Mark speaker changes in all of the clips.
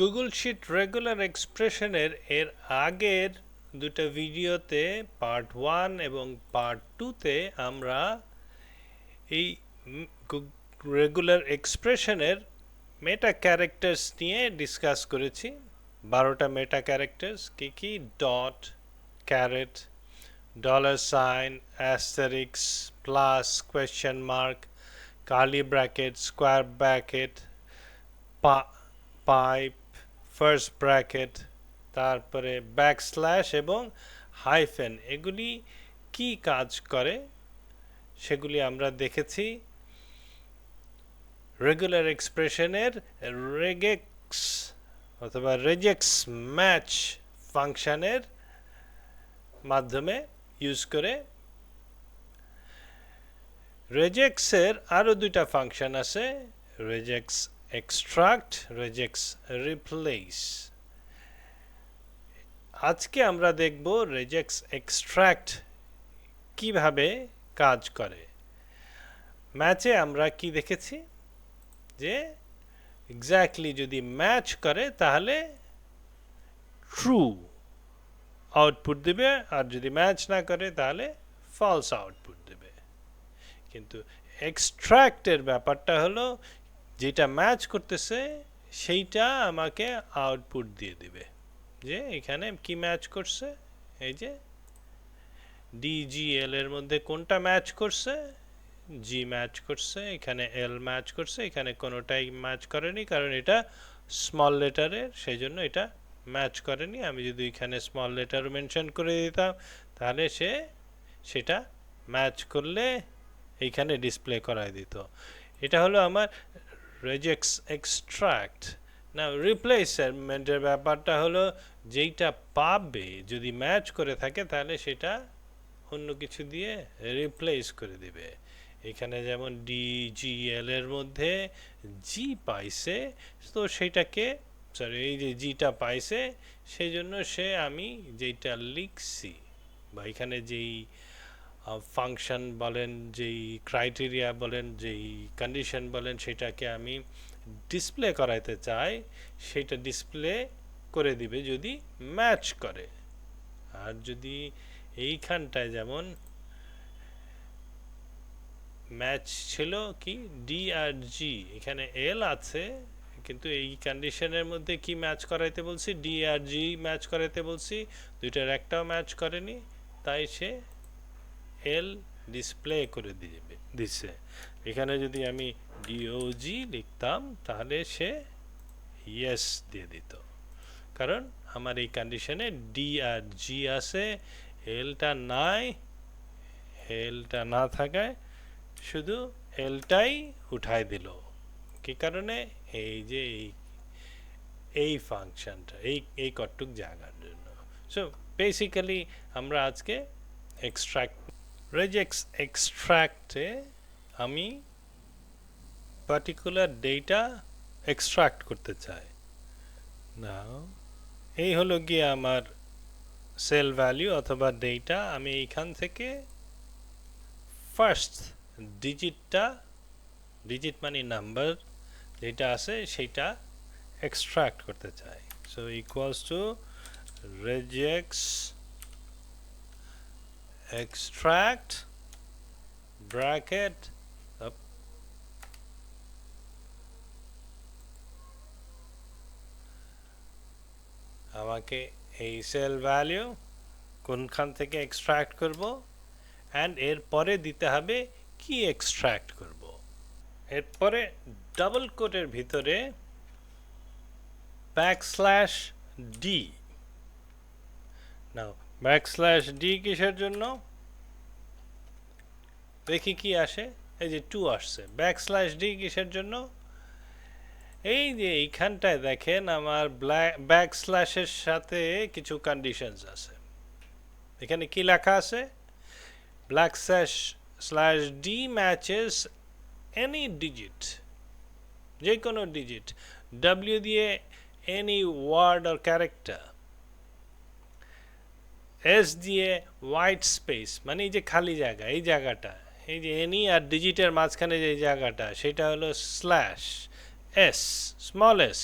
Speaker 1: Google sheet regular এক্সপ্রেশনের এর আগের দুটো ভিডিওতে পার্ট ওয়ান এবং পার্ট টুতে আমরা এই রেগুলার এক্সপ্রেশনের মেটা ক্যারেক্টার্স নিয়ে ডিসকাস করেছি। বারোটা মেটা ক্যারেক্টার্স কি কি? Dot caret dollar sign asterisk plus question mark curly bracket square bracket পা পাইপ ফার্স্ট ব্র্যাকেট তারপরে ব্যাকস্ল্যাশ এবং হাইফেন এগুলি কি কাজ করে? সেগুলি আমরা দেখেছি। রেগুলার এক্সপ্রেশনের রেগেক্স অথবা রেজেক্স ম্যাচ ফাংশনের মাধ্যমে ইউজ করে। রেজেক্সের আরও দুইটা ফাংশন আছে। রেজেক্স এক্সট্রাক্ট রেজেক্স রিপ্লেস আজকে আমরা দেখব রেজেক্স এক্সট্রাক্ট কীভাবে কাজ করে। ম্যাচে আমরা কি দেখেছি? যে এক্স্যাক্টলি যদি ম্যাচ করে, তাহলে ট্রু আউটপুট দেবে, আর যদি ম্যাচ না করে, তাহলে ফলস আউটপুট দেবে। কিন্তু এক্সট্রাক্টের ব্যাপারটা হলো যেটা ম্যাচ করতেছে, সেইটা আমাকে আউটপুট দিয়ে দিবে। যে এখানে কি ম্যাচ করছে? এই যে ডিজিএল এর মধ্যে কোনটা ম্যাচ করছে? জি ম্যাচ করছে, এখানে এল ম্যাচ করছে, এখানে কোনোটাই ম্যাচ করেনি, কারণ এটা স্মল লেটারের সেই জন্য এটা ম্যাচ করেনি। আমি যদি এখানে স্মল লেটার মেনশন করে দিতাম, তাহলে সে সেটা ম্যাচ করলে এইখানে ডিসপ্লে করায় দিত। এটা হলো আমার রেজেক্স এক্সট্রাক্ট না রিপ্লেসমেন্টের ব্যাপারটা হলো, যেইটা পাবে, যদি ম্যাচ করে থাকে, তাহলে সেটা অন্য কিছু দিয়ে রিপ্লেস করে দিবে। এখানে যেমন ডিজিএল এর মধ্যে জি পাইছে, তো সেটাকে সরি এই যে জিটা পাইছে সেই জন্য সে আমি যেইটা লিখছি, বা এখানে যেই ফাংশন বলেন, যেই ক্রাইটেরিয়া বলেন, যেই কন্ডিশন বলেন, সেটাকে আমি ডিসপ্লে করাইতে চাই, সেটা ডিসপ্লে করে দিবে যদি ম্যাচ করে। আর যদি এইখানটায় যেমন ম্যাচ ছিল কি? ডি আর জি এখানে এল আছে, কিন্তু এই কন্ডিশনের মধ্যে কি ম্যাচ করাইতে বলছি? ডি আর জি ম্যাচ করাইতে বলছি, দুইটার একটাও ম্যাচ করেনি, তাই সে এল ডিসপ্লে করে দিবে দিচ্ছে এখানে যদি আমি ডিওজি লিখতাম, তাহলে সে ইয়েস দিয়ে দিত। কারণ আমার এই কন্ডিশনে ডি আর জি আছে এলটা নাই এলটা না থাকায় শুধু এলটাই উঠাই দিল। কি কারণে? এই যে এই এই ফাংশনটা, এই এই কটুক জায়গার জন্য। সো বেসিক্যালি আমরা আজকে এক্সট্রাক্ট রেজেক্স এক্সট্রাক্টে আমি পার্টিকুলার ডেটা এক্সট্রাক্ট করতে চাই। না এই হলো গিয়ে আমার সেল ভ্যালু অথবা ডেটা আমি এইখান থেকে ফার্স্ট ডিজিটটা ডিজিট মানে নাম্বার যেটা আছে সেইটা এক্সট্রাক্ট করতে চাই। So equals to regex extract, bracket, up. আমাকে এই সেল ভ্যালু কোনখান থেকে এক্সট্রাক্ট করব? অ্যান্ড এরপরে দিতে হবে কি এক্সট্রাক্ট করব? এরপরে ডাবল কোটের ভিতরে ব্যাকস্ল্যাশ ডি নাও ব্যাকস্ল্যাশ ডি কিসের জন্য? দেখি কি আসে। এই যে টু আসছে। ব্যাকস্ল্যাশ ডি কিসের জন্য? এই যে এইখানটায় দেখেন আমার ব্যাক স্ল্যাশের সাথে কিছু কন্ডিশনস আছে। এখানে কি লেখা আছে? Black slash slash D matches any digit যে কোনো ডিজিট ডাব্লিউ দিয়ে এনি ওয়ার্ড আর ক্যারেক্টার এস দিয়ে হোয়াইট স্পেস মানে এই যে খালি জায়গা, এই জায়গাটা, এই যে এনি আর ডিজিটের মাঝখানে যে জায়গাটা, সেটা হলো স্ল্যাশ এস স্মল এস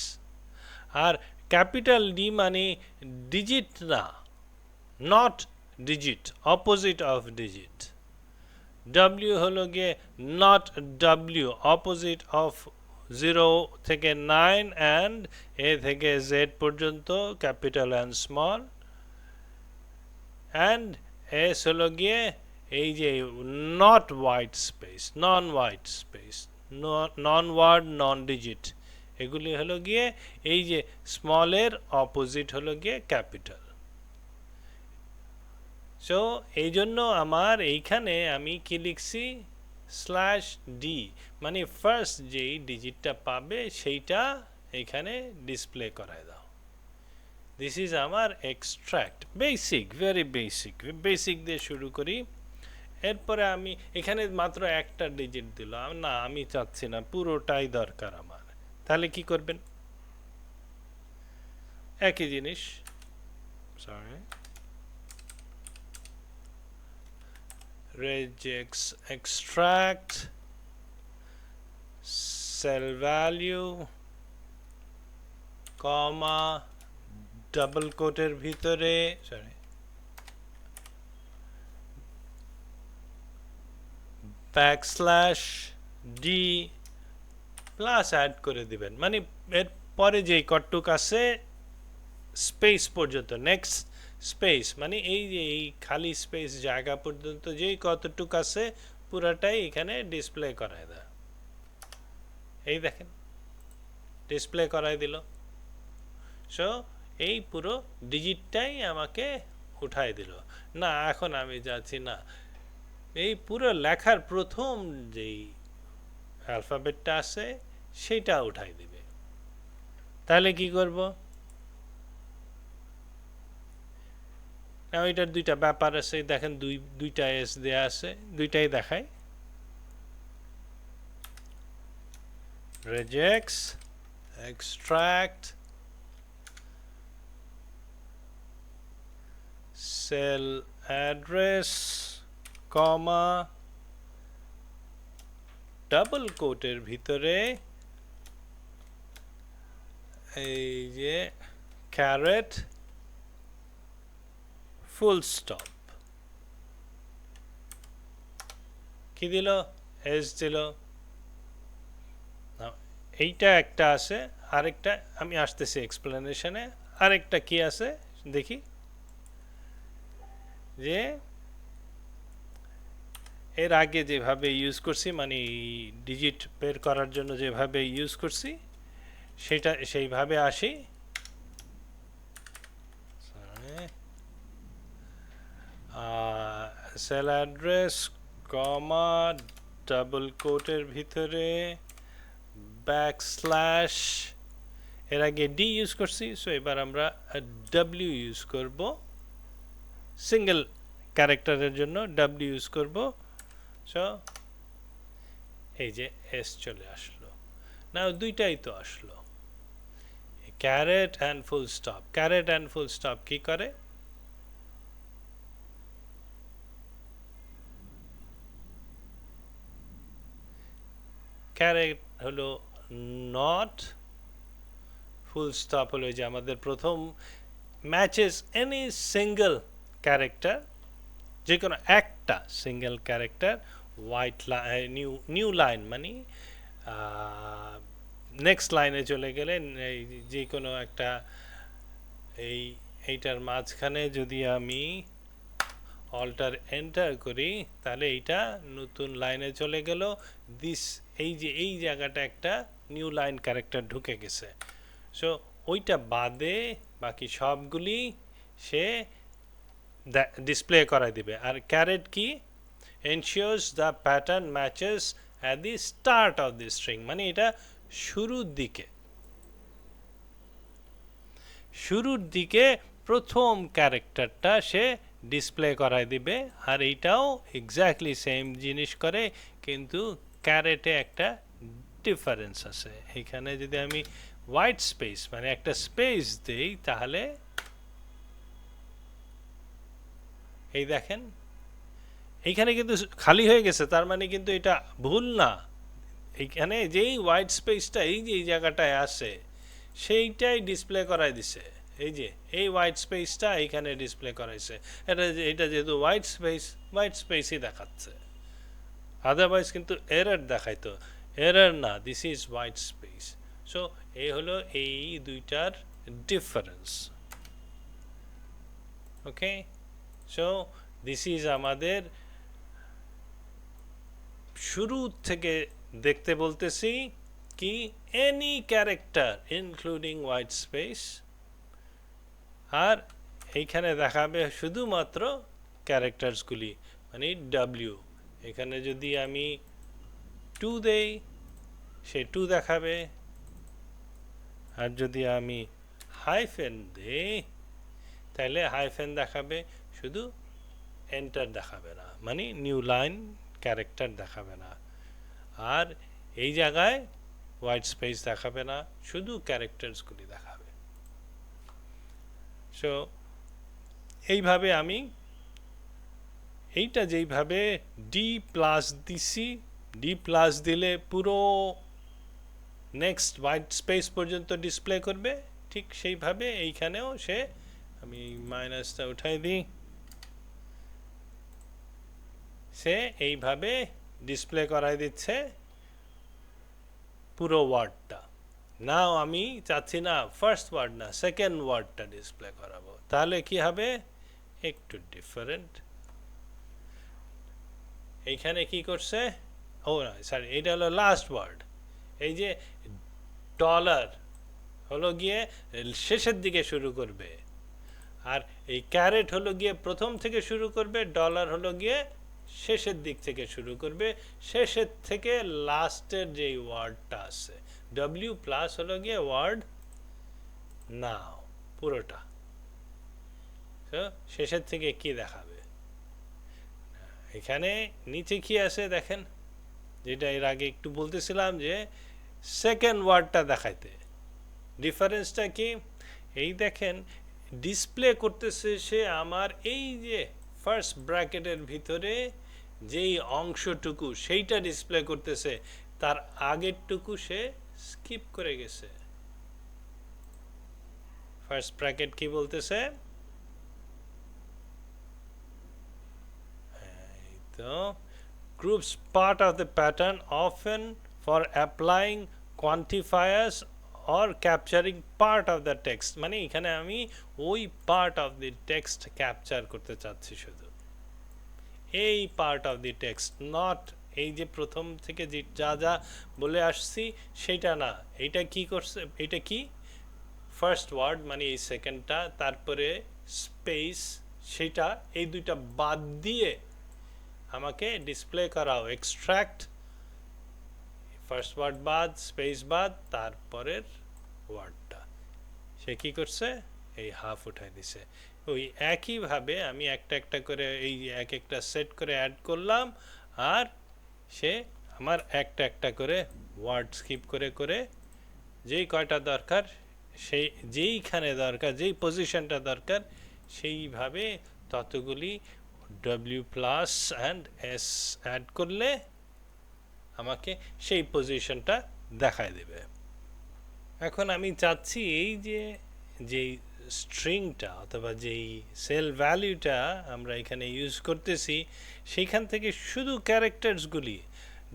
Speaker 1: আর ক্যাপিটাল ডি মানে ডিজিট না not digit opposite of digit W হলো গিয়ে not W opposite of zero থেকে নাইন অ্যান্ড এ থেকে জেড পর্যন্ত capital and small and S হলো গিয়ে এই যে not white space non white space non word non digit এগুলি হলো গিয়ে এই যে স্মলের অপোজিট হলো গিয়ে ক্যাপিটাল সো এই জন্য আমার এইখানে আমি কি লিখছি? স্ল্যাশ ডি মানে ফার্স্ট যেই ডিজিটটা পাবে সেইটা এখানে ডিসপ্লে করায় দাও। দিস ইজ আমার extract basic very basic basic দিয়ে শুরু করি। এরপরে আমি এখানে মাত্র একটা ডিজিট দিল না, আমি চাচ্ছি না, পুরোটাই দরকার আমার। তাহলে কি করবেন? একই জিনিস। Sorry regex extract cell value, comma double কোটের ভিতরে sorry backslash D plus add করে দিবেন। মানে এর পরে যেই কটটুক আছে স্পেস পর্যন্ত নেক্সট স্পেস মানে এই যে এই খালি স্পেস জায়গা পর্যন্ত যেই কতটুক আছে, পুরাটাই এখানে ডিসপ্লে করায় দেয়। এই দেখেন ডিসপ্লে করায় দিল। সো এই পুরো ডিজিটটাই আমাকে উঠাই দিল। না, এখন আমি যাচ্ছি না। এই পুরো লেখার প্রথম যেই অ্যালফাবেটটা আছে, সেটা উঠাই দিবে। তাহলে কি করব? এটার দুইটা ব্যাপার আছে। দেখেন, দুই, দুইটা এস দেয়া আছে। দুইটাই দেখায় rejects extract cell address, comma double কোটের ভিতরে, এই যে ক্যারেট ফুল স্টপ কি দিল? এস দিল। এইটা একটা আছে, আরেকটা, আমি আসতেছি এক্সপ্লেনেশনে আরেকটা কি আছে, দেখি। যে এর আগে যেভাবে ইউজ করছি মানে ডিজিট বের করার জন্য যেভাবে ইউজ করছি, সেটা, সেইভাবে আসি। সেল অ্যাড্রেস কমা ডাবল কোটের ভিতরে ব্যাক স্ল্যাশ এর আগে ডি ইউজ করছি সো এবার আমরা ডাব্লিউ ইউজ করব। সিঙ্গেল ক্যারেক্টারের জন্য ডাব্লিউ ইউজ করব। সো এই যে এস চলে আসলো। না দুইটাই তো আসলো। Caret and full stop caret and full stop কি করে? ক্যারেট হলো নট ফুল স্টপ হলো যে আমাদের প্রথম ম্যাচেস এনি সিঙ্গেল ক্যারেক্টার যে কোনো একটা single character white new new line মানে নেক্সট লাইনে চলে গেলে যে কোনো একটা, এই, এইটার মাঝখানে যদি আমি অল্টার এন্টার করি, তাহলে এইটা নতুন লাইনে চলে গেল। দিস এই যে, এই জায়গাটা একটা নিউ লাইন ক্যারেক্টার ঢুকে গেছে। সো ওইটা বাদে বাকি সবগুলি সে ডিসপ্লে করাই দিবে। আর ক্যারেট কি? Ensures the pattern matches at the start of the string মানে এটা শুরুর দিকে। শুরুর দিকে প্রথম ক্যারেক্টারটা সে ডিসপ্লে করায় দিবে, আর এইটাও এক্স্যাক্টলি সেম জিনিস করে, কিন্তু ক্যারেটে একটা ডিফারেন্স আছে। এখানে যদি আমি হোয়াইট স্পেস মানে একটা স্পেস দিই, তাহলে এই দেখেন, এইখানে কিন্তু খালি হয়ে গেছে, তার মানে কিন্তু এটা ভুল না। এইখানে যেই হোয়াইট স্পেসটা এই যে এই জায়গাটায় আসে সেইটাই ডিসপ্লে করাই দিছে। এই যে, এই হোয়াইট স্পেসটা এইখানে ডিসপ্লে করাইছে। এটা এটা যেহেতু হোয়াইট স্পেস হোয়াইট স্পেসই দেখাচ্ছে। আদারওয়াইজ কিন্তু এরর দেখাইতো। এরার না this is white space so এই হলো এই দুইটার difference okay so this is আমাদের শুরু থেকে দেখতে বলতেছি কি any character including white space আর এইখানে দেখাবে শুধুমাত্র ক্যারেক্টার্সগুলি মানে ডাব্লিউ এখানে যদি আমি টু দেই, সে টু দেখাবে। আর যদি আমি হাইফেন দেই, তাহলে হাইফেন দেখাবে শুধু এন্টার দেখাবে না মানে নিউ লাইন ক্যারেক্টার দেখাবে না। আর এই জায়গায় হোয়াইট স্পেস দেখাবে না, শুধু ক্যারেক্টার্সগুলি দেখাবে। সো এইভাবে আমি এইটা যেইভাবে ডি প্লাস দিছি ডি প্লাস দিলে পুরো নেক্সট হোয়াইট স্পেস পর্যন্ত ডিসপ্লে করবে, ঠিক সেইভাবে এইখানেও সে, আমি মাইনাসটা উঠাই দিই। সে এইভাবে ডিসপ্লে করাই দিচ্ছে পুরো ওয়ার্ডটা নাও আমি চাচ্ছি না ফার্স্ট ওয়ার্ড না সেকেন্ড ওয়ার্ডটা ডিসপ্লে করাবো। তাহলে কি হবে? একটু ডিফারেন্ট এইখানে কি করছে? ও না সরি এটা হলো লাস্ট ওয়ার্ড এই যে ডলার হলো গিয়ে শেষের দিকে শুরু করবে। আর এই ক্যারেট হলো গিয়ে প্রথম থেকে শুরু করবে ডলার হলো গিয়ে শেষের দিক থেকে শুরু করবে। শেষের থেকে লাস্টের যেই ওয়ার্ডটা আছে ডব্লিউ প্লাস হলো গিয়ে ওয়ার্ড নাও, পুরোটা। শেষের থেকে কি দেখাবে? এখানে নিচে কি আছে দেখেন? যেটা এর আগে একটু বলতেছিলাম যে সেকেন্ড ওয়ার্ডটা দেখাইতে। ডিফারেন্সটা কি? এই দেখেন ডিসপ্লে করতেছে সে আমার এই যে ফার্স্ট ব্র্যাকেটের ভিতরে যেই অংশটুকু সেইটা ডিসপ্লে করতেছে, তার আগেরটুকু সে স্কিপ করে গেছে। ফার্স্ট ব্র্যাকেট কি বলতেছে? Groups part of the pattern often for applying quantifiers or capturing part of the text মানে এখানে আমি ওই part of the text capture করতে চাচ্ছি শুধু। এই part of the text not এই যে প্রথম থেকে যে যা যা বলে আসছি, সেটা না। এটা কি করছে এটা কি? ফার্স্ট ওয়ার্ড মানে এই সেকেন্ডটা তারপরে স্পেস সেটা, এই দুইটা বাদ দিয়ে আমাকে ডিসপ্লে করাও এক্সট্র্যাক্ট ফার্স্ট ওয়ার্ড বাদ স্পেস বাদ, তারপরের ওয়ার্ডটা সে কি করছে? এই হাফ উঠাই দিছে। ওই একইভাবে আমি একটা একটা করে এই এক একটা সেট করে অ্যাড করলাম, আর সে আমার একটা একটা করে ওয়ার্ড স্কিপ করে করে যেই কয়টা দরকার, সেই যেইখানে দরকার, যেই পজিশনটা দরকার, সেইভাবে ততগুলি W plus and S add করলে আমাকে সেই পজিশনটা দেখায় দেবে। এখন আমি চাচ্ছি এই যে, যেই স্ট্রিংটা অথবা যেই সেল ভ্যালিউটা আমরা এখানে ইউজ করতেছি সেইখান থেকে শুধু ক্যারেক্টার্সগুলি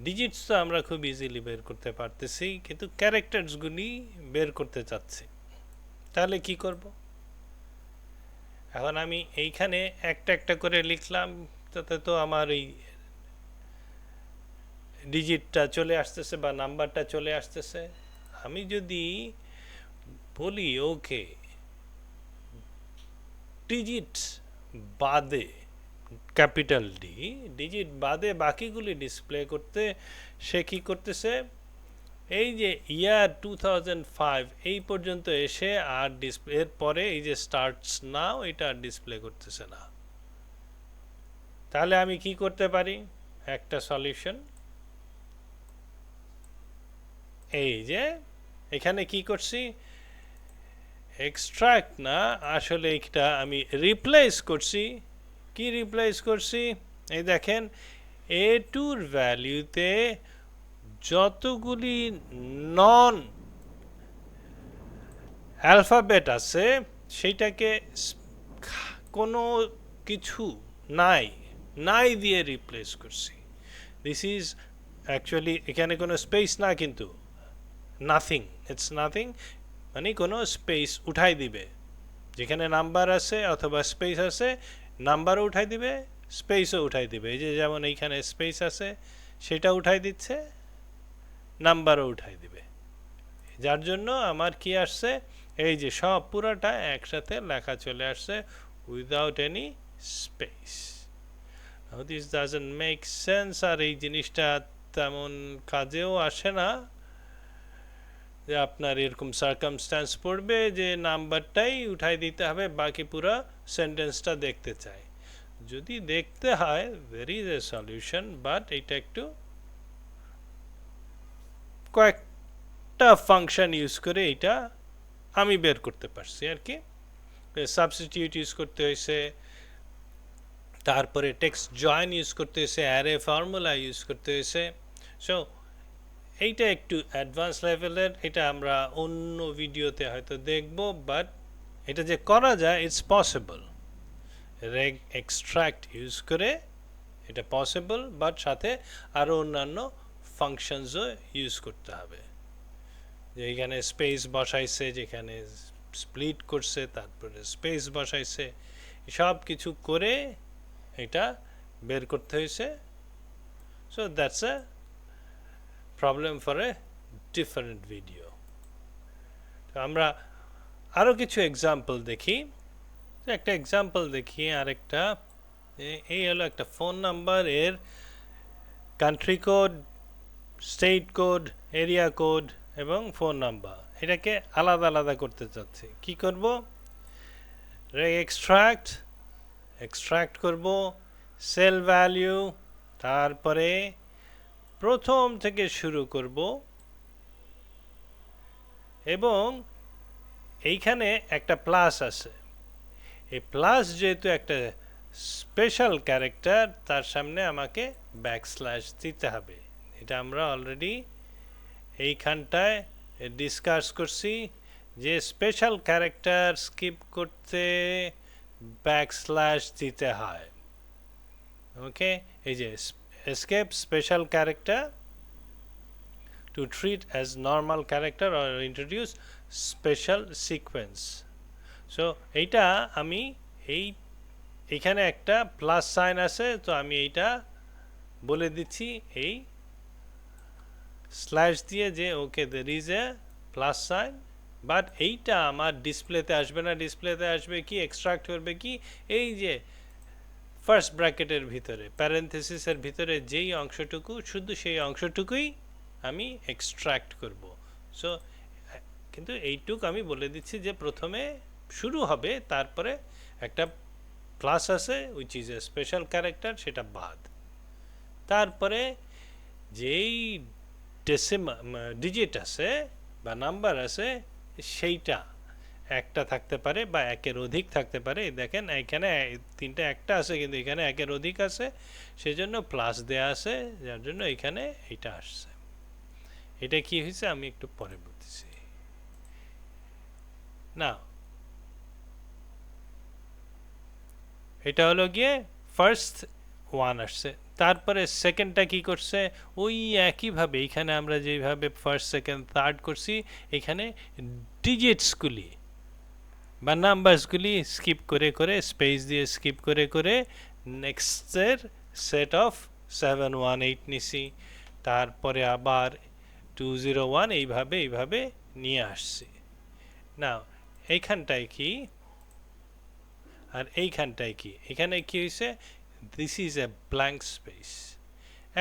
Speaker 1: ডিজিটস তো আমরা খুব ইজিলি বের করতে পারতেছি, কিন্তু ক্যারেক্টার্সগুলি বের করতে চাচ্ছি। তাহলে কি করব? এখন আমি এইখানে একটা একটা করে লিখলাম, তাতে তো আমার এই ডিজিটটা চলে আসতেছে বা নাম্বারটা চলে আসতেছে। আমি যদি বলি ওকে ডিজিট বাদে, ক্যাপিটাল ডি ডিজিট বাদে বাকিগুলি ডিসপ্লে করতে সে কি করতেছে? এই যে ইয়ার টু এই পর্যন্ত এসে আর ডিসপ্লে এর পরে এই যে স্টার্টস নাও এটা আর ডিসপ্লে করতেছে না। তাহলে আমি কি করতে পারি? একটা সলিউশন এই যে, এখানে কি করছি? এক্সট্রাক্ট না, আসলে এটা আমি রিপ্লেস করছি। কি রিপ্লেস করছি? এই দেখেন এ টুর ভ্যালিউতে যতগুলি নন অ্যালফাবেট আছে সেইটাকে কোনো কিছু নাই নাই দিয়ে রিপ্লেস করছি। দিস ইজ অ্যাকচুয়ালি এখানে কোনো স্পেস না কিন্তু নাথিং ইটস নাথিং মানে কোনো স্পেস উঠাই দিবে। যেখানে নাম্বার আছে অথবা স্পেস আছে নাম্বারও উঠাই দিবে স্পেসও উঠাই দিবে। এই যে যেমন এইখানে স্পেস আছে, সেটা উঠাই দিচ্ছে নাম্বারও উঠাই দিবে। যার জন্য আমার কি আসছে, এই যে সব পুরাটা একসাথে লেখা চলে আসছে without any space this doesn't make sense আর এই জিনিসটা তেমন কাজেও আসে না। যে আপনার এরকম সার্কামস্ট্যান্স পড়বে যে নাম্বারটাই উঠাই দিতে হবে বাকি পুরো সেন্টেন্সটা দেখতে চাই যদি দেখতে হয় there is a solution but এটা একটু কয়েকটা ফাংশন ইউজ করে এটা আমি বের করতে পারছি আর কি সাবস্টিটিউট ইউজ করতে হয়েছে তারপরে টেক্সট জয়েন ইউজ করতে হয়েছে অ্যারে ফর্মুলা ইউজ করতে হয়েছে সো এইটা একটু অ্যাডভান্স লেভেলের এটা আমরা অন্য ভিডিওতে হয়তো দেখব বাট এটা যে করা যায় ইটস পসিবল রেগ এক্সট্রাক্ট ইউজ করে এটা পসিবল বাট সাথে আরও অন্যান্য ফাংশনসও ইউজ করতে হবে। যে এখানে স্পেস বসাইছে, যেখানে স্প্লিট করছে, তারপরে স্পেস বসাইছে সব কিছু করে এটা বের করতে হয়েছে। So that's a problem for a different video তো আমরা আরও কিছু এক্সাম্পল দেখি। একটা এক্সাম্পল দেখি, আরেকটা। এই হলো একটা ফোন নাম্বার এর country code state code area code এবং ফোন নাম্বার এটাকে আলাদা আলাদা করতে চাচ্ছি। কি করব? এক্সট্রাক্ট এক্সট্রাক্ট করব। সেল ভ্যালিউ তারপরে প্রথম থেকে শুরু করব এবং এইখানে একটা প্লাস আছে। এই প্লাস যেহেতু একটা স্পেশাল ক্যারেক্টার তার সামনে আমাকে ব্যাকস্ল্যাশ দিতে হবে। এটা আমরা অলরেডি এইখানটায় ডিসকাস করছি যে স্পেশাল ক্যারেক্টার স্কিপ করতে ব্যাকস্ল্যাশ দিতে হয়। ওকে এই যে escape special character to treat as normal character or introduce special sequence. So, এইটা আমি এই, এখানে একটা প্লাস সাইন আছে, তো আমি এইটা বলে দিচ্ছি এই স্ল্যাশ দিয়ে যে okay there is a plus sign but এইটা আমার ডিসপ্লেতে আসবে না। ডিসপ্লেতে আসবে কি এক্সট্রাক্ট করবে কি, এই যে ফার্স্ট ব্র্যাকেটের ভিতরে প্যারেন্থেসিসের ভিতরে যেই অংশটুকু, শুধু সেই অংশটুকুই আমি এক্সট্রাক্ট করব। সো কিন্তু এইটুক আমি বলে দিচ্ছি যে প্রথমে শুরু হবে, তারপরে একটা প্লাস আছে which is a special character সেটা বাদ। তারপরে যেই ডেসিমা ডিজিট আছে বা নাম্বার আছে, সেইটা একটা থাকতে পারে বা একের অধিক থাকতে পারে। দেখেন, এখানে তিনটা একটা আছে, কিন্তু এখানে একের অধিক আছে, সেজন্য প্লাস দেয়া আছে, যার জন্য এখানে এটা আসছে। এটা কি হয়েছে? আমি একটু পরে বলতেছি। না এটা হলো গিয়ে ফার্স্ট ওয়ান আসছে। তারপরে সেকেন্ডটা কি করছে? ওই একইভাবে, এখানে আমরা যেভাবে ফার্স্ট সেকেন্ড থার্ড করছি, এখানে ডিজিটসগুলি বা নাম্বারসগুলি স্কিপ করে করে স্পেস দিয়ে স্কিপ করে করে নেক্সটের set of seven one eight নিছি। তারপরে আবার টু জিরো ওয়ান এইভাবে এইভাবে নিয়ে আসছি। না এইখানটায় কি? আর এইখানটায় কি? এখানে কি হয়েছে this is a blank space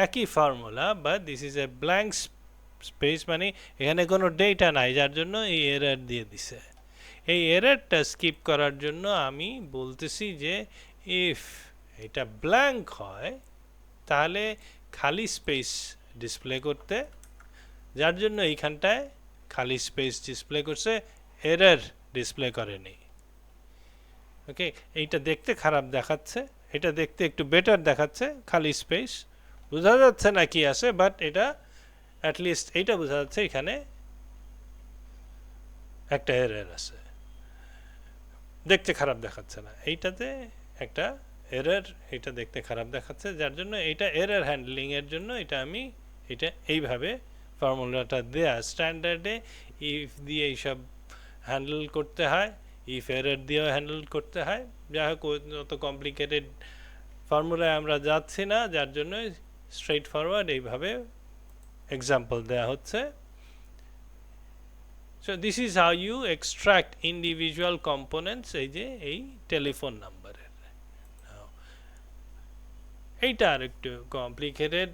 Speaker 1: একই ফর্মুলা বা this is a blank space মানে এখানে কোনো ডেটা নাই, যার জন্য এই এরার দিয়ে দিছে। এই এরারটা স্কিপ করার জন্য আমি বলতেছি যে ইফ এটা ব্ল্যাঙ্ক হয়, তাহলে খালি স্পেস ডিসপ্লে করতে, যার জন্য এইখানটায় খালি স্পেস ডিসপ্লে করছে এরার ডিসপ্লে করেনি। ওকে এইটা দেখতে খারাপ দেখাচ্ছে, এটা দেখতে একটু বেটার দেখাচ্ছে, খালি স্পেস বোঝা যাচ্ছে না কি আছে বাট এটা অ্যাটলিস্ট এইটা বোঝা যাচ্ছে এখানে একটা এরর আছে। দেখতে খারাপ দেখাচ্ছে না। এইটাতে একটা এরর এটা দেখতে খারাপ দেখাচ্ছে, যার জন্য এটা এরর হ্যান্ডলিং এর জন্য এটা আমি এটা এইভাবে ফর্মুলাটা দেয়া স্ট্যান্ডার্ডে ইফ দিয়ে এইসব হ্যান্ডেল করতে হয় ইফ এরর দিয়েও হ্যান্ডেল করতে হয়। যাই হোক অত কমপ্লিকেটেড ফর্মুলায় আমরা যাচ্ছি না, যার জন্য স্ট্রেট ফরওয়ার্ড এইভাবে এক্সাম্পল দেওয়া হচ্ছে। So, this is how you extract individual components, এই যে, এই টেলিফোন নাম্বারের এইটা আর একটু কমপ্লিকেটেড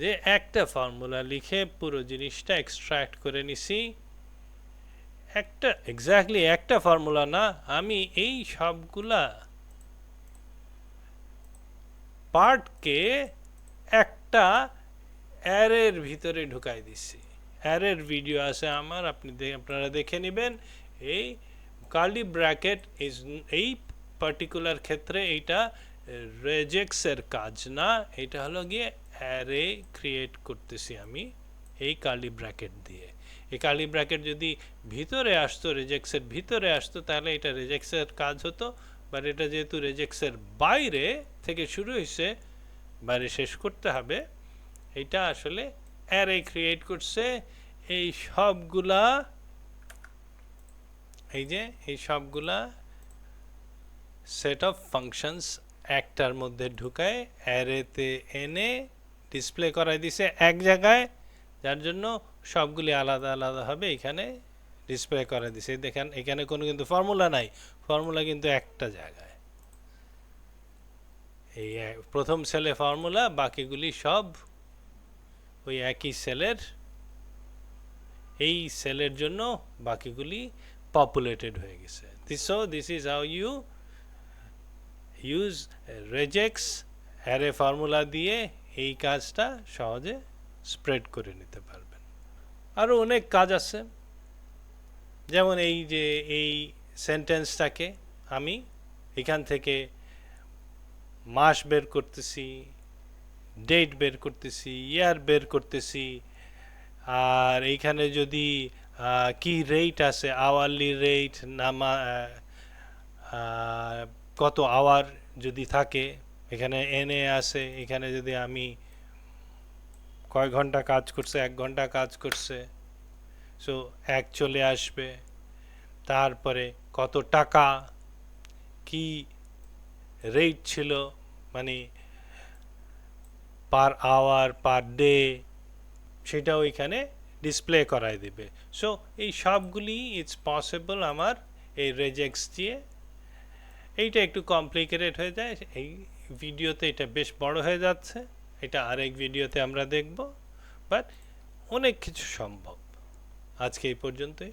Speaker 1: যে, একটা ফর্মুলা লিখে পুরো জিনিসটা এক্সট্রাক্ট করে নিছি। একটা এক্স্যাক্টলি একটা ফর্মুলা না, আমি এই সবগুলা পার্টকে একটা অ্যারের ভিতরে ঢুকাই দিছি। অ্যারের ভিডিও আছে আমার, আপনি আপনারা দেখে নেবেন। এই কার্লি ব্র্যাকেট ইজ এই পার্টিকুলার ক্ষেত্রে এইটা রেজেক্সের কাজ না এটা হলো গিয়ে অ্যারে ক্রিয়েট করতেছি আমি এই কার্লি ব্র্যাকেট দিয়ে। এই কার্লি ব্র্যাকেট যদি ভিতরে আসতো রেজেক্সের ভিতরে আসতো, তাহলে এটা রেজেক্সের কাজ হতো বাট এটা যেহেতু রেজেক্সের বাইরে থেকে শুরু হয়েছে বাইরে শেষ করতে হবে এটা আসলে অ্যারে ক্রিয়েট করছে এই সবগুলা, এই যে, এই সবগুলা সেট অফ ফাংশনস একটার মধ্যে ঢুকায় অ্যারেতে এনে ডিসপ্লে করাই দিছে এক জায়গায়, যার জন্য সবগুলি আলাদা আলাদা হবে এখানে ডিসপ্লে করে দিছে। দেখেন, এখানে কোনো কিন্তু ফর্মুলা নাই ফর্মুলা কিন্তু একটা জায়গায়। এই প্রথম সেলে ফর্মুলা বাকিগুলি সব ওই একই সেলের এই সেলের জন্য বাকিগুলি পপুলেটেড হয়ে গেছে। So this is how you use regex array formula দিয়ে এই কাজটা সহজে স্প্রেড করে নিতে পারবেন। আরও অনেক কাজ আছে। যেমন এই যে এই সেন্টেন্সটাকে আমি এখান থেকে মাস বের করতেছি ডেট বের করতেছি ইয়ার বের করতেছি আর এইখানে যদি কি রেট আছে? আওয়ারলি রেট নামা কত আওয়ার যদি থাকে? এখানে এনে আছে, এখানে যদি আমি কয় ঘণ্টা কাজ করছে? এক ঘণ্টা কাজ করছে। সো এক চলে আসবে। তারপরে কত টাকা? কি রেট ছিল? মানে পার আওয়ার পার ডে সেটাও এখানে ডিসপ্লে করায় দেবে। সো এই সবগুলি ইটস পসিবল আমার এই রেজেক্স দিয়ে। এইটা একটু কমপ্লিকেটেড হয়ে যায়। এই ভিডিওতে এটা বেশ বড় হয়ে যাচ্ছে। এটা আরেক ভিডিওতে আমরা দেখব। বাট অনেক কিছু সম্ভব। আজকে এই পর্যন্তই।